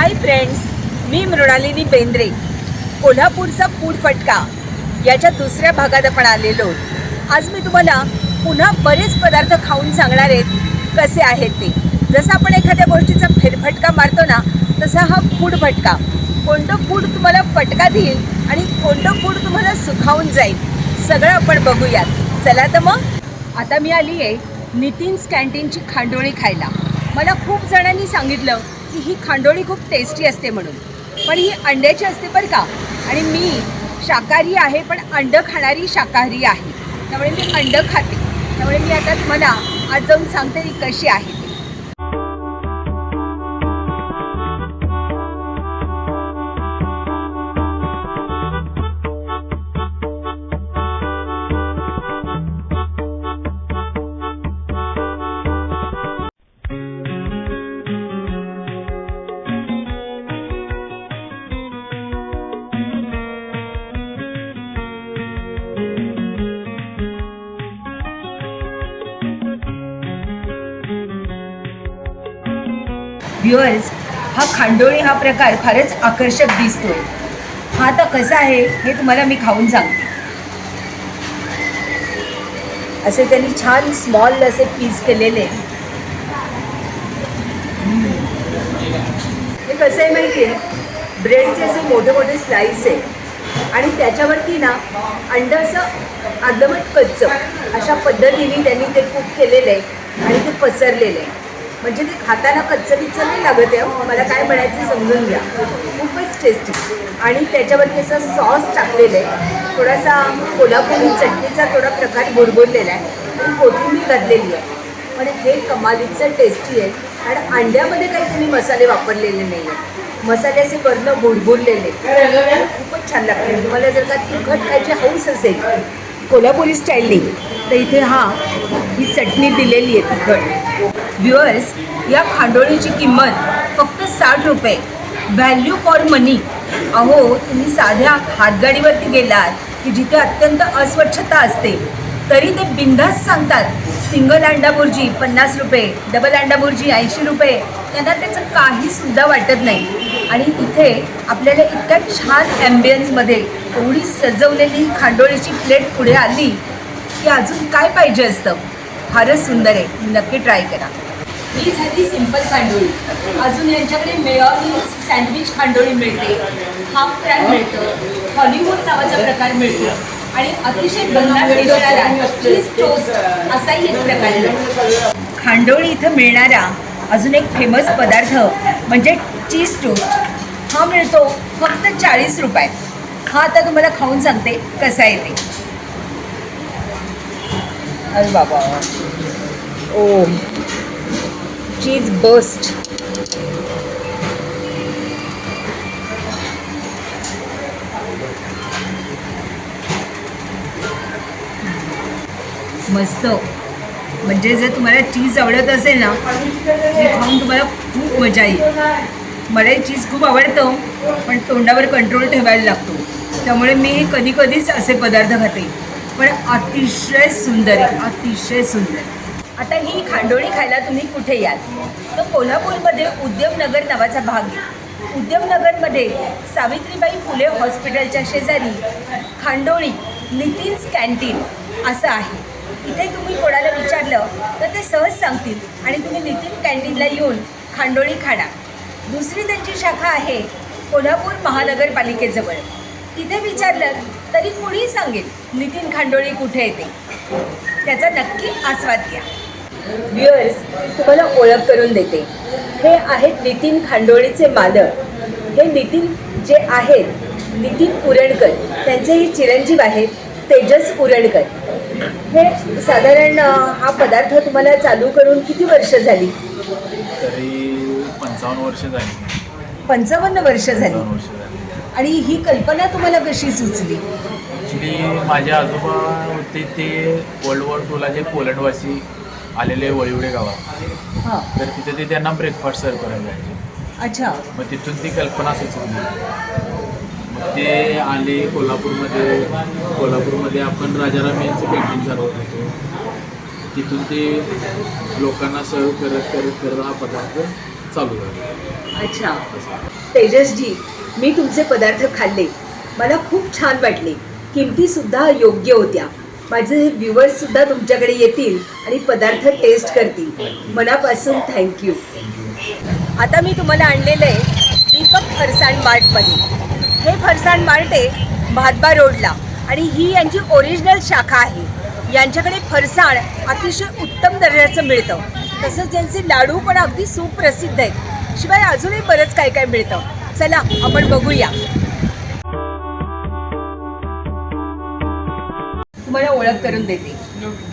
हाय friends मी मृणालिनी बेंद्रे. कोल्हापूरचा food फटका. याच्या दुसऱ्या भागात आपण आलेलो. आज मी तुम्हाला पुन्हा बरेच पदार्थ खाऊन सांगणार आहेत कसे आहेत ते. जसं आपण एखाद्या गोष्टीचा फेरफटका मारतो ना तसा हा फूड फटका. कोणतं फूड तुम्हाला फटका देईल आणि कोणतं फूड तुम्हाला सुखावून जाईल सगळं आपण बघूयात. चला तर मग. आता मी आली आहे नितीन्स कॅन्टीनची खांडोळी खायला. मला खूप जणांनी सांगितलं की ही खांडोळी खूप टेस्टी असते म्हणून. पण ही अंड्याची असते बरं का. आणि मी शाकाहारी आहे पण अंडं खाणारी शाकाहारी आहे. त्यामुळे मी अंडं खाते. त्यामुळे मी आता तुम्हाला आज जाऊन सांगते ही कशी आहे. व्ह्युअर्स हा खांडोळी हा प्रकार फारच आकर्षक दिसतोय. हा आता कसा आहे हे तुम्हाला मी खाऊन सांगते. असे त्यांनी छान स्मॉल असे पीस केलेले. हे कसं आहे माहिती आहे? ब्रेडचे असे मोठे मोठे स्लाईस आहे. आणि त्याच्यावरती ना अंड असं आदमट कच्चं अशा पद्धतीने त्यांनी ते कुक केलेलं आहे. आणि ते पसरलेलं आहे. म्हणजे ते खाताना कच्चं नाही लागत आहे हो. मला काय म्हणायचं समजून घ्या. खूपच टेस्टी आणि त्याच्यावरती असं सॉस टाकलेलं आहे. थोडासा कोल्हापुरी चटणीचा थोडा प्रकार बुडबुडलेला आहे. आणि कोथिंबीर घातलेली आहे. पण हे कमालीचं टेस्टी आहे. आणि अंड्यामध्ये काही तुम्ही मसाले वापरलेले नाही आहेत. मसाले असे वरनं बुडबुडलेले खूपच छान लागते तुम्हाला जर का तिखट खायची हौस असेल कोल्हापुरी स्टाईलनी तर इथे हा ही चटणी दिलेली आहे तिखट. व्ह्युअर्स या खांडोळीची किंमत फक्त साठ रुपये. व्हॅल्यू फॉर मनी अहो तुम्ही साध्या हातगाडीवरती गेलात की जिथे अत्यंत अस्वच्छता असते. तरी ते बिंदास सांगतात सिंगल अंडा बुर्जी पन्नास रुपये डबल अंडा बुर्जी ऐंशी रुपये. त्यांना त्याचं काही सुद्धा वाटत नाही. आणि इथे आपल्याला इतक्या छान ॲम्बियन्समध्ये एवढी सजवलेली खांडोळीची प्लेट पुढे आली की अजून काय पाहिजे असतं? फारच सुंदर आहे. नक्की ट्राय करा. ही झाली सिंपल खांडोळी. अजून यांच्याकडे मेयोनीज सँडविच खांडोळी मिळते. हाफ फ्राय मिळतं. हॉलिवूड नावाचा प्रकार मिळतो. आणि अतिशय टोस्ट असाही एक प्रकार खांडोळी इथं मिळणारा अजून एक फेमस पदार्थ म्हणजे चीज टोस्ट हा मिळतो फक्त चाळीस रुपयात. हा आता तुम्हाला खाऊन सांगते कसा आहे ते. अरे बाबा. ओ चीज बस्ट मस्त. म्हणजे जर तुम्हाला चीज आवडत असेल ना ते खाऊन तुम्हाला खूप मजा येईल. मला चीज खूप आवडतं पण तोंडावर कंट्रोल ठेवायला लागतो. त्यामुळे मी कधी कधीच असे पदार्थ खाते. पण अतिशय सुंदर आहे अतिशय सुंदर. आता ही खांडोळी खायला तुम्ही कुठे याल? तर कोल्हापूरमध्ये उद्यमनगर नावाचा भाग आहे. उद्यमनगरमध्ये सावित्रीबाई फुले हॉस्पिटलच्या शेजारी खांडोळी नितीन्स कॅन्टीन असं आहे. इथे तुम्ही कोणाला विचारलं तर ते सहज सांगतील. आणि तुम्ही नितीन कॅन्टीनला येऊन खांडोळी खाणार दुसरी त्यांची शाखा आहे कोल्हापूर महानगरपालिकेजवळ. तिथे विचारलं तरी कुणीही सांगेल नितीन खांडोळी कुठे येते. त्याचा नक्की आस्वाद घ्या. व्ह्युअर्स तुम्हाला ओळख करून देते. हे आहेत नितीन खांडोळीचे मालक. हे नितीन जे आहेत नितीन पुरणकर. त्यांचे हे चिरंजीव आहेत तेजस पुरणकर. हे साधारण हा पदार्थ तुम्हाला चालू करून किती वर्ष झाली? तरी पंचावन्न वर्ष झाली. पंचावन्न वर्ष झाली. पंचावन्न वर्ष झाली. आणि ही कल्पना तुम्हाला कशी सुचली? ॲक्च्युली माझे आजोबा होते ते वर्ल्ड वॉर टूला जे पोलंडवासी आलेले वळिवडे गावात. हां. तर तिथे ते त्यांना ब्रेकफास्ट सर्व करायला जायचे. अच्छा. मग तिथून ती कल्पना सुचवली ते आले कोल्हापूरमध्ये. कोल्हापूरमध्ये आपण राजाराम यांचं पेंटिंग चालवत. होतो तिथून ते लोकांना सर्व करत करत करत हा पदार्थ चालू झाला. अच्छा. तेजसजी मी तुमचे पदार्थ खाल्ले. मला खूप छान वाटले. किमतीसुद्धा योग्य होत्या. माझे व्ह्युअर्ससुद्धा तुमच्याकडे येतील आणि पदार्थ टेस्ट करतील. मनापासून थँक्यू आता मी तुम्हाला आणलेलं आहे दीपक फरसाण वाटमध्ये हे फरसाण मार्टे भातबा रोडला. आणि ही यांची ओरिजिनल शाखा आहे. यांच्याकडे फरसाण अतिशय उत्तम दर्जाचं मिळतं. तसंच त्यांचे लाडू पण अगदी सुप्रसिद्ध आहेत. शिवाय अजूनही बरंच काय काय मिळतं. चला आपण बघूया. तुम्हाला ओळख करून देते.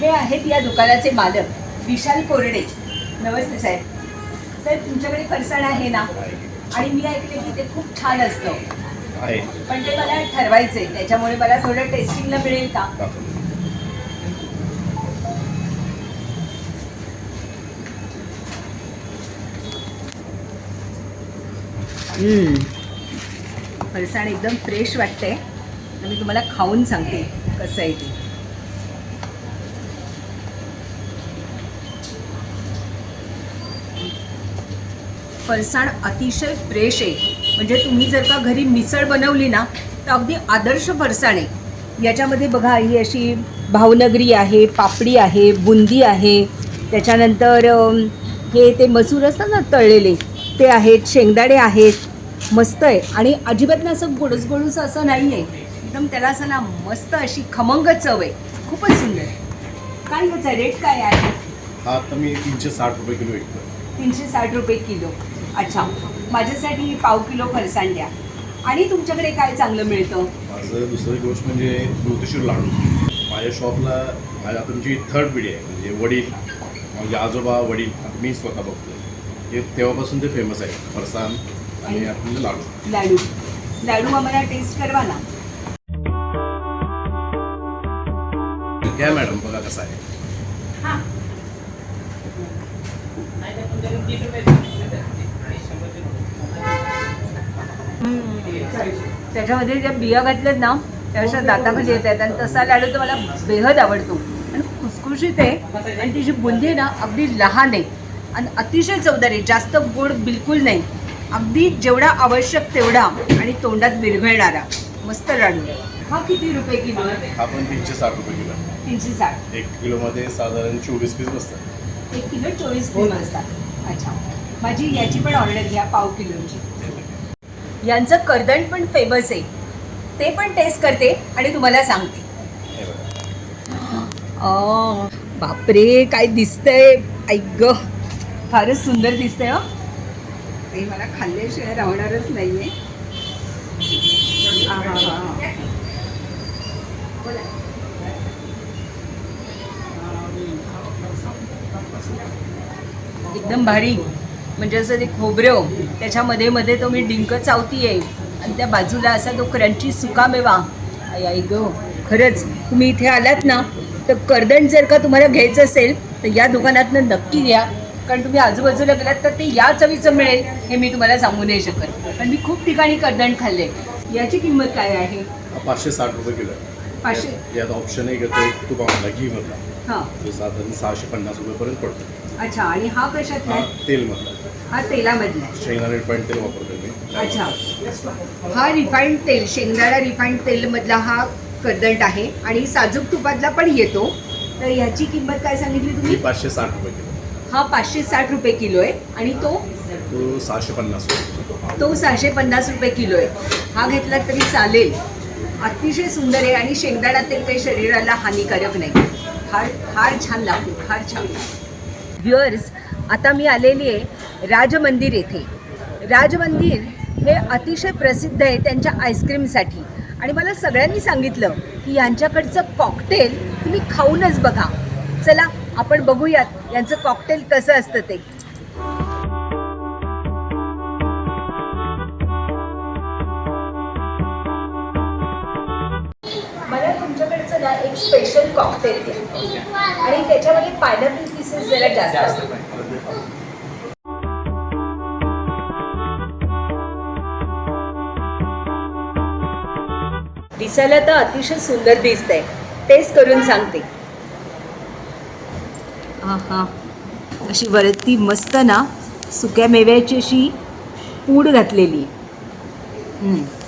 हे आहेत या दुकानाचे मालक विशाल कोरडे. नमस्ते साहेब. साहेब तुमच्याकडे फरसाण आहे ना? आणि मी ऐकले की ते खूप छान असतं. आहे. पण ते मला ठरवायचंय. त्याच्यामुळे मला थोडं टेस्टिंगला मिळेल का? हम्म. फरसाण एकदम फ्रेश वाटते मी तुम्हाला खाऊन सांगते कसं आहे ते. फरसाण अतिशय फ्रेश आहे. म्हणजे तुम्ही जर का घरी मिसळ बनवली ना तर अगदी आदर्श फरसाण. याच्यामध्ये बघा ही अशी भावनगरी आहे पापडी आहे बुंदी आहे. त्याच्यानंतर हे ते मसूर असतात ना तळलेले ते आहेत शेंगदाणे आहेत मस्त आहे. आणि अजिबात ना असं गोडस गोडूस असं नाही आहे एकदम त्याला असं ना मस्त अशी खमंग चव आहे. खूपच सुंदर. काय याचा रेट काय आहे? हा आता मी तीनशे साठ रुपये किलो विकतो तीनशे साठ रुपये किलो. अच्छा. माझ्यासाठी पाव किलो फरसाण द्या. आणि तुमच्याकडे काय चांगलं मिळतं? माझं दुसरी गोष्ट म्हणजे ज्योतिषीर लाडू. माझ्या शॉपला माझ्या तुमची थर्ड पिढी आहे म्हणजे वडील म्हणजे आजोबा वडील मी स्वतः बघतोय. हे तेव्हापासून ते फेमस आहे फरसाण आणि आपले लाडू. लाडू. लाडू आम्हाला टेस्ट करवा ना. घ्या मॅडम बघा कसं आहे. त्याच्यामध्ये ज्या बिया घातल्यात ना त्या अशा दाताखाली येत आहेत. आणि तसा लाडू तर मला बेहद आवडतो. आणि खुसखुशीत आहे. आणि तिची बुंदी आहे ना अगदी लहान आहे. आणि अतिशय चवदार आहे. जास्त गोड बिलकुल नाही. अगदी जेवढा आवश्यक तेवढा. आणि तोंडात विरघळणारा. मस्त लाडू हा किती रुपये किलो? आहे हा पण तीनशे साठ रुपये किलो. तीनशे साठ. एक किलोमध्ये साधारण चोवीस पीस बसतात. एक किलो चोवीस किलो असतात अच्छा. माझी याची पण ऑर्डर घ्या पाव किलोची. यांचं कर्दण पण फेमस आहे. ते पण टेस्ट करते आणि तुम्हाला सांगते. बापरे काय दिसतंय. ऐक ग फारच सुंदर दिसतंय हं. ते मला खाल्ल्याशिवाय राहणारच नाहीये. आहाहा. एकदम भारी. म्हणजे असं ते खोबरं त्याच्यामध्ये मध्ये तो मी डिंक चावती आहे आणि त्या बाजूला असा तो क्रंची सुकामेवा आई ग खरंच तुम्ही इथे आलात ना तर कर्दण जर का तुम्हाला घ्यायचं असेल तर या दुकानातनं नक्की घ्या. कारण तुम्ही आजूबाजूला गेलात तर ते या चवीचं मिळेल हे मी तुम्हाला सांगू नाही शकत. पण मी खूप ठिकाणी कर्दण खाल्ले याची किंमत काय आहे? पाचशे साठ रुपये किलो. पाचशे? यात ऑप्शन एक येतो एक घी मधला. हां. तो साधारण सहाशे पन्नास रुपयेपर्यंत पडतो. अच्छा आणि हा कशात आहे तेलमधला हा तेलामधला आहे. शेंगदाणे रिफाईंड तेल वापरतो मी. अच्छा. हा रिफाईंड तेल शेंगदाणा रिफाईंड तेलमधला हा कर्दंट आहे आणि साजूक तुपातला पण येतो. तर ह्याची किंमत काय सांगितली तुम्ही? पाचशे साठ रुपये किलो. हा पाचशे साठ रुपये किलो आहे. आणि तो? तो सहाशे पन्नास रुपये तो सहाशे पन्नास रुपये किलो आहे. हा घेतला तरी चालेल. अतिशय सुंदर आहे आणि शेंगदाणा तेल काही शरीराला हानिकारक नाही. फार फार छान लागतो. फार छान व्ह्युअर्स आता मी आलेली आहे राजमंदिर येथे. राजमंदिर हे अतिशय प्रसिद्ध आहे त्यांच्या आईस्क्रीमसाठी. आणि मला सगळ्यांनी सांगितलं की यांच्याकडचं कॉकटेल तुम्ही खाऊनच बघा. चला आपण बघूयात यांचं कॉकटेल कसं असतं ते. मला तुमच्याकडचं ना एक स्पेशल कॉकटेल आणि त्याच्यामध्ये पायनॅपल पीसेस जरा जास्त. जास्त असतात. दिसायला तर अतिशय सुंदर दिसतंय. टेस्ट करून सांगते. हां हां अशी वरती मस्त ना सुक्या मेव्याची अशी पूड घातलेली. निवळ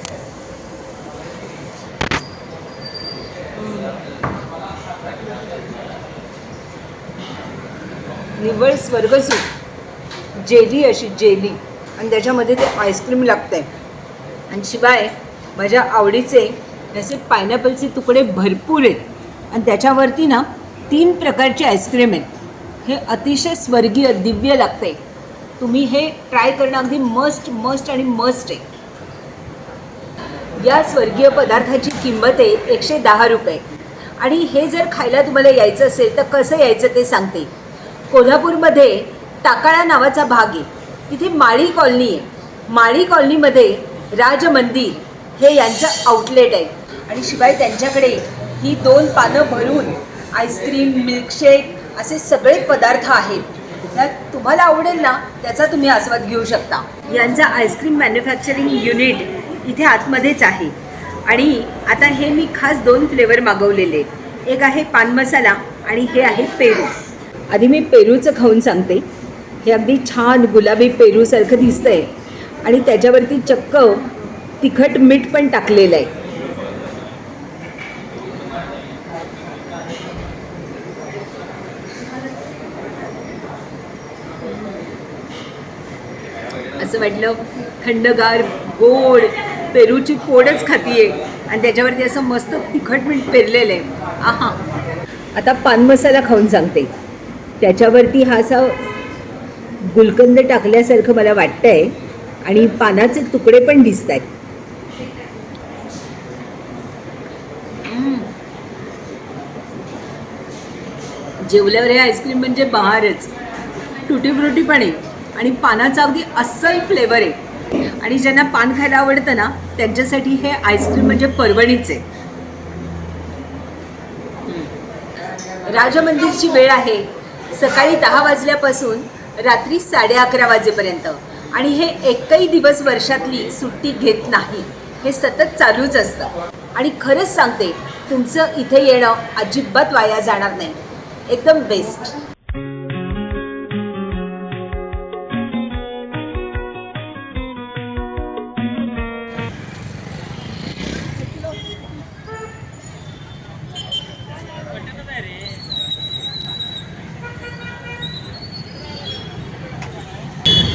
निव्वळ स्वर्गसूप जेली अशी जेली. आणि त्याच्यामध्ये ते आईस्क्रीम लागतंय. आणि शिवाय माझ्या आवडीचे त्याचे पायनॅपलचे तुकडे भरपूर आहेत. आणि त्याच्यावरती ना तीन प्रकारचे आईस्क्रीम आहेत. हे अतिशय स्वर्गीय दिव्य लागते तुम्ही हे ट्राय करणं अगदी मस्ट मस्ट आणि मस्ट आहे. या स्वर्गीय पदार्थाची किंमत आहे एकशे दहा रुपये. आणि हे जर खायला तुम्हाला यायचं असेल तर कसं यायचं ते सांगते. कोल्हापूरमध्ये टाकाळा नावाचा भाग आहे. तिथे माळी कॉलनी आहे. माळी कॉलनीमध्ये राज मंदिर हे यांचं आउटलेट आहे. आणि शिवाय त्यांच्याकडे ही दोन पानं भरून आईस्क्रीम मिल्कशेक असे सगळे पदार्थ आहेत. तर तुम्हाला आवडेल ना त्याचा तुम्ही आस्वाद घेऊ शकता. यांचं आईस्क्रीम मॅन्युफॅक्चरिंग युनिट इथे आतमध्येच आहे. आणि आता हे मी खास दोन फ्लेवर मागवलेले. एक आहे पान मसाला आणि हे आहे पेरू. आधी मी पेरूचं खाऊन सांगते. हे अगदी छान गुलाबी पेरूसारखं दिसतंय. आणि त्याच्यावरती चक्क तिखट मीठ पण टाकलेलं आहे. असं वाटलं थंडगार गोड पेरूची फोडच खातीये. आणि त्याच्यावरती असं मस्त तिखट मीठ पेरलेलं आहे. आहा आता पान मसाला खाऊन सांगते. त्याच्यावरती हा असा गुलकंद टाकल्यासारखं मला वाटतंय. आणि पानाचे तुकडे पण दिसत आहेत जेवल्यावर हे आईस्क्रीम म्हणजे बहारच. टुटी फ्रुटी पण आहे. आणि पानाचा अगदी अस्सल फ्लेवर आहे. आणि ज्यांना पान खायला आवडतं ना त्यांच्यासाठी हे आईस्क्रीम म्हणजे पर्वणीच आहे. राजमंदिरची वेळ आहे. सकाळी दहा वाजल्यापासून रात्री साडे अकरा वाजेपर्यंत. आणि हे एकही दिवस वर्षातली सुट्टी घेत नाही. हे सतत चालूच असतं. आणि खरंच सांगते तुमचं इथे येणं अजिबात वाया जाणार नाही. एकदम बेस्ट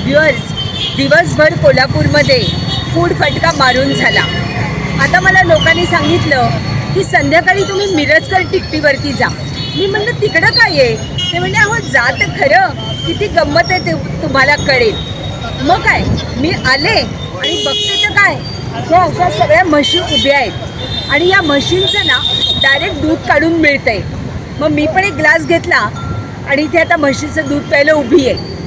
व्ह्युअर्स दिवसभर कोल्हापूरमध्ये फूड फटका मारून झाला. आता मला लोकांनी सांगितलं की संध्याकाळी तुम्ही मिरजकर टिकटीवरती जा. मी म्हणलं तिकडं काय आहे? ते म्हणजे अहो जात खरं किती गंमत आहे ते तुम्हाला कळेल. मग काय मी आले आणि बघते तर काय ह्या अशा सगळ्या म्हशी उभ्या आहेत. आणि या म्हशींचं ना डायरेक्ट दूध काढून मिळतंय. मग मी पण एक ग्लास घेतला आणि इथे आता म्हशीचं दूध प्यायला उभी आहे.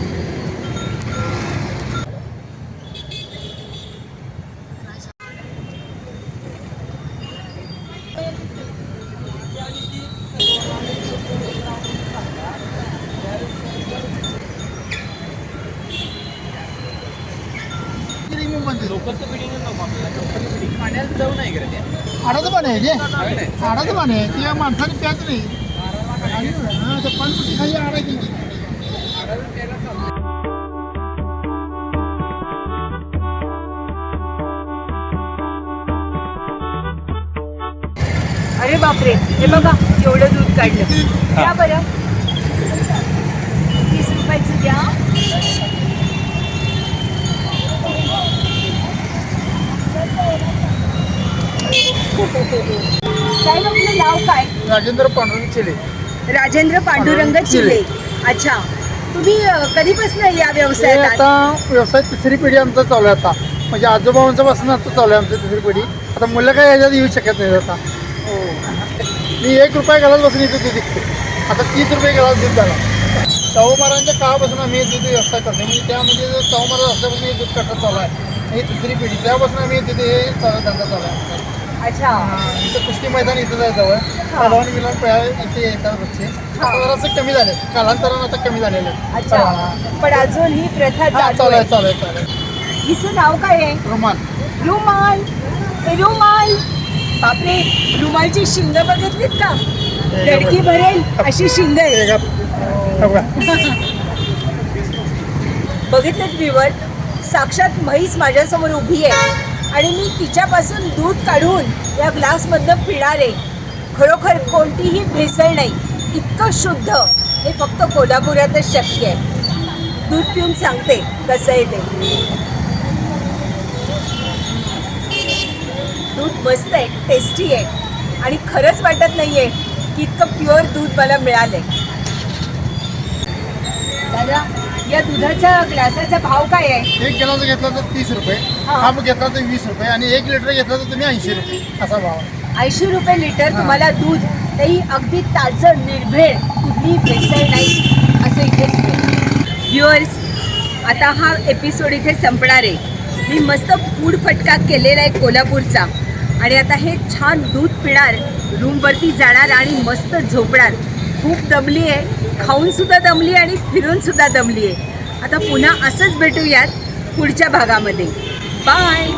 पाणी आहे ते आडाचं पाणी आहे ते माणसाने प्याच हा, खाली आडायची नाही. अरे बापरे हे बघा एवढं दूध काढलं. द्या बरं. तीस रुपयाचं द्या. काय म्हटलं नाव काय राजेंद्र पांडुरंग चिले. राजेंद्र पांडुरंग चिले. अच्छा. तुम्ही कधीपासून या हे व्यवसायात आहात? आता व्यवसाय तिसरी पिढी आमचा चालू आहे आता. म्हणजे आजोबांचा पासून आता चालू आहे आमची तिसरी पिढी. आता मुलं काय याच्यात येऊ शकत नाही आता. मी एक रुपया घालत बसून इथे दूध विकते. आता तीस रुपये घालत दूध झाला. शाहू महाराजांच्या काळापासून आम्ही हे दूध व्यवसाय करतो म्हणजे त्यामध्ये जो शाहू महाराज असल्यापासून हे दूध कट्टा चालू आहे. ही तिसरी पिढी. त्यापासून आम्ही तिथे हे चालू धंदा चालू आहे. अच्छा. इथं कुस्ती मैदान इथं आहे जवळ पलवान मिलन इथे येतात बच्चे. जरासं कमी झाले कालांतरानं आता कमी झालेले आहेत. अच्छा. हा. पण अजून ही प्रथा हा, चालू चालू आहे. आहे चालू आहे चालू आहे. हिचं नाव काय आहे? रुमाल. रुमाल. हे रुमाल. बापरे. रुमालची शिंग बघितलीत का? दडकी भरेल अशी शिंग आहे. हे? हे. बघितलेत व्ह्यूवर साक्षात म्हैस माझ्यासमोर उभी आहे. आणि मी तिच्यापासून दूध काढून या ग्लासमधनं पिणारे. खरोखर कोणतीही भेसळ नाही इतकं शुद्ध. हे फक्त कोल्हापुरातच शक्य आहे. दूध पिऊन सांगते कसं आहे ते. दूध मस्त आहे टेस्टी आहे. आणि खरंच वाटत नाही आहे की इतकं प्युअर दूध मला मिळालं आहे दादा या दुधाच्या ग्लासाचा भाव काय आहे एक गिलास घेतला तर तीस रुपये हा. हाफ घेतला तर वीस रुपये आणि एक लिटर घेतला तर तुम्ही ऐंशी रुपये असा भाव आहे. ऐंशी रुपये लिटर हा. तुम्हाला दूध तेही अगदी ताजं निर्भेळ कुठलीही भेसळ नाही असं इथेच व्ह्युअर्स आता हा एपिसोड इथे संपणार आहे मी मस्त फूड फटका केलेला आहे कोल्हापूरचा आणि आता हे छान दूध पिणार रूमवरती जाणार आणि मस्त झोपणार खूप दमली आहे खाऊन सुद्धा दमली आणि फिरून सुद्धा दमली आहे. आता पुन्हा असंच भेटूयात पुढच्या भागामध्ये. बाय